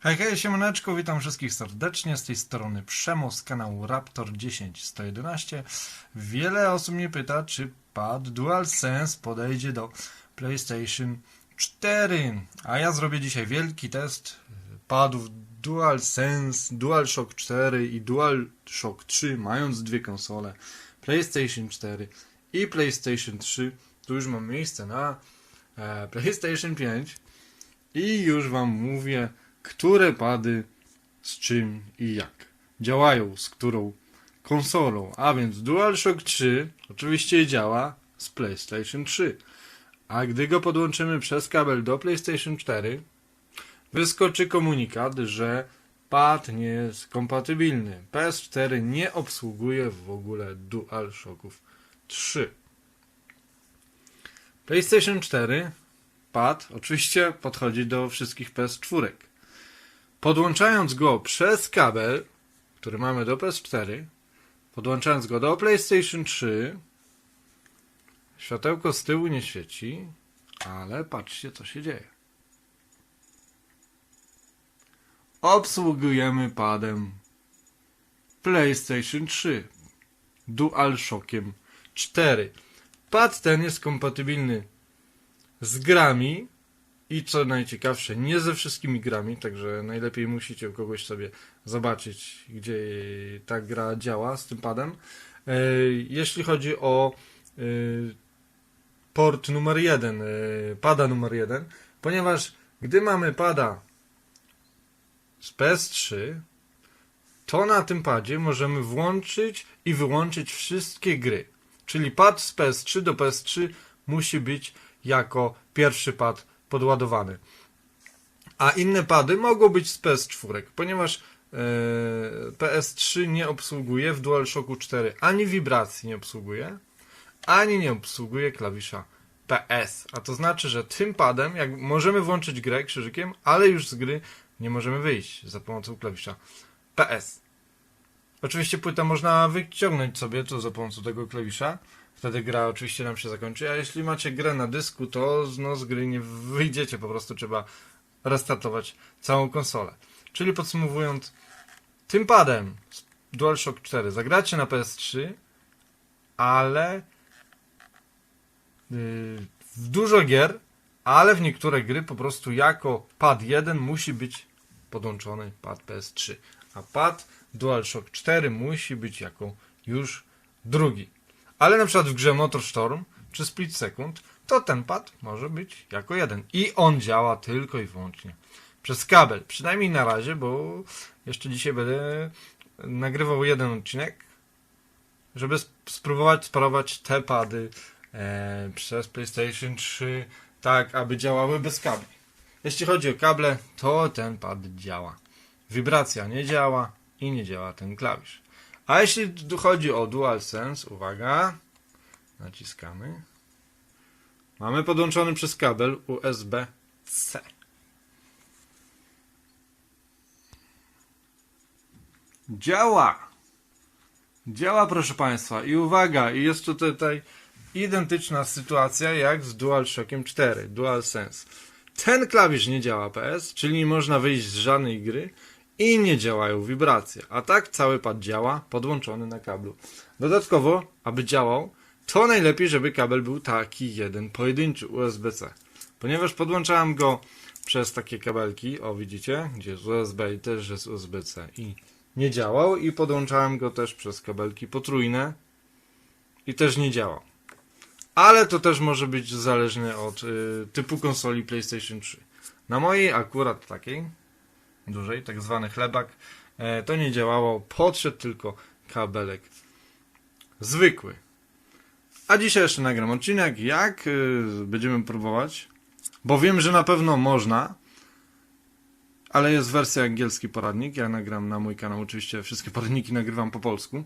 Hej, hej, siemaneczko, witam wszystkich serdecznie, z tej strony Przemo z kanału Raptor 10111. Wiele osób mnie pyta, czy pad DualSense podejdzie do PlayStation 4, a ja zrobię dzisiaj wielki test padów DualSense, DualShock 4 i DualShock 3, mając dwie konsole, PlayStation 4 i PlayStation 3. Tu już mam miejsce na e, PlayStation 5 i już Wam mówię, które pady z czym i jak działają, z którą konsolą. A więc DualShock 3 oczywiście działa z PlayStation 3. A gdy go podłączymy przez kabel do PlayStation 4, wyskoczy komunikat, że pad nie jest kompatybilny. PS4 nie obsługuje w ogóle DualShocków 3. PlayStation 4 pad oczywiście podchodzi do wszystkich PS4. Podłączając go przez kabel, który mamy do PS4, podłączając go do PlayStation 3, światełko z tyłu nie świeci, ale patrzcie co się dzieje. Obsługujemy padem PlayStation 3 DualShockiem 4. Pad ten jest kompatybilny z grami i co najciekawsze, nie ze wszystkimi grami, także najlepiej musicie u kogoś sobie zobaczyć, gdzie ta gra działa z tym padem. E, Jeśli chodzi o e, port numer jeden, e, pada numer jeden, ponieważ gdy mamy pada z PS3, to na tym padzie możemy włączyć i wyłączyć wszystkie gry. Czyli pad z PS3 do PS3 musi być jako pierwszy pad podładowany. A inne pady mogą być z PS4, ponieważ e, PS3 nie obsługuje w DualShocku 4 ani wibracji nie obsługuje, ani nie obsługuje klawisza PS. A to znaczy, że tym padem jak możemy włączyć grę krzyżykiem, ale już z gry nie możemy wyjść za pomocą klawisza PS. Oczywiście płytę można wyciągnąć sobie to za pomocą tego klawisza. Wtedy gra oczywiście nam się zakończy, a jeśli macie grę na dysku, to no, z gry nie wyjdziecie, po prostu trzeba restartować całą konsolę. Czyli podsumowując, tym padem DualShock 4 zagracie na PS3, ale yy, w dużo gier, ale w niektóre gry po prostu jako pad 1 musi być podłączony pad PS3, a pad DualShock 4 musi być jako już drugi. Ale na przykład w grze MotorStorm czy Split Second, to ten pad może być jako jeden. I on działa tylko i wyłącznie przez kabel. Przynajmniej na razie, bo jeszcze dzisiaj będę nagrywał jeden odcinek, żeby sp- spróbować sparować te pady e, przez PlayStation 3 tak, aby działały bez kabli. Jeśli chodzi o kable, to ten pad działa. Wibracja nie działa i nie działa ten klawisz. A jeśli chodzi o DualSense, uwaga, naciskamy. Mamy podłączony przez kabel USB-C. Działa! Działa, proszę Państwa. I uwaga, i jest to tutaj identyczna sytuacja jak z DualShockiem 4, DualSense. Ten klawisz nie działa PS, czyli nie można wyjść z żadnej gry i nie działają wibracje. A tak cały pad działa podłączony na kablu. Dodatkowo, aby działał, to najlepiej, żeby kabel był taki jeden, pojedynczy USB-C. Ponieważ podłączałem go przez takie kabelki, o widzicie, gdzie jest USB i też jest USB-C i nie działał i podłączałem go też przez kabelki potrójne i też nie działał. Ale to też może być zależne od y, typu konsoli PlayStation 3. Na mojej akurat takiej, dużej, tak zwany chlebak, e, to nie działało, podszedł tylko kabelek zwykły. A dzisiaj jeszcze nagram odcinek, jak y, będziemy próbować, bo wiem, że na pewno można, ale jest wersja angielski poradnik, ja nagram na mój kanał, oczywiście wszystkie poradniki nagrywam po polsku.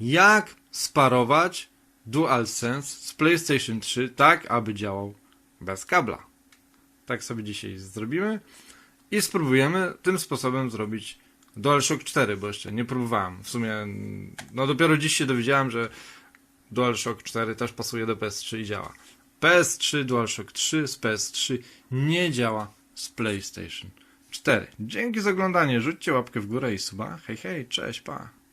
Jak sparować DualSense z PlayStation 3 tak, aby działał bez kabla. Tak sobie dzisiaj zrobimy i spróbujemy tym sposobem zrobić DualShock 4, bo jeszcze nie próbowałem. W sumie, no dopiero dziś się dowiedziałem, że DualShock 4 też pasuje do PS3 i działa. PS3, DualShock 3 z PS3 nie działa z PlayStation 4. Dzięki za oglądanie, rzućcie łapkę w górę i suba. Hej, hej, cześć, pa.